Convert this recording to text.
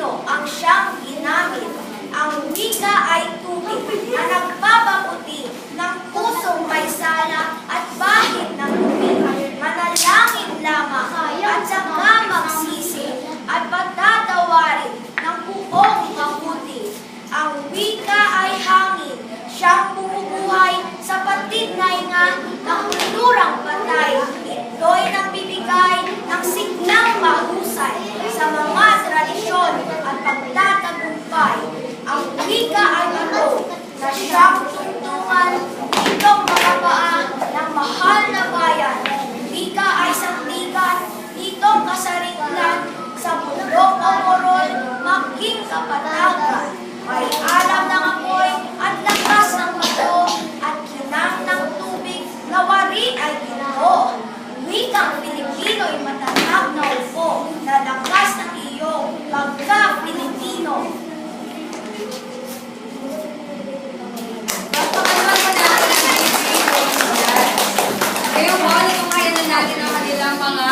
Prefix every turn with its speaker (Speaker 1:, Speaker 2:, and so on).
Speaker 1: Pilipino ang siyang ginamit. Ang wika ay tubig na nagpapaputi ng pusong may sala at bahid ng tubig. Manalangin lamang at saka magsisi at patatawarin ng buong mabuti. Ang wika ay hangin, siyang bumubuhay sa patid na inga ng kulturang patay. natin ang kanilang mga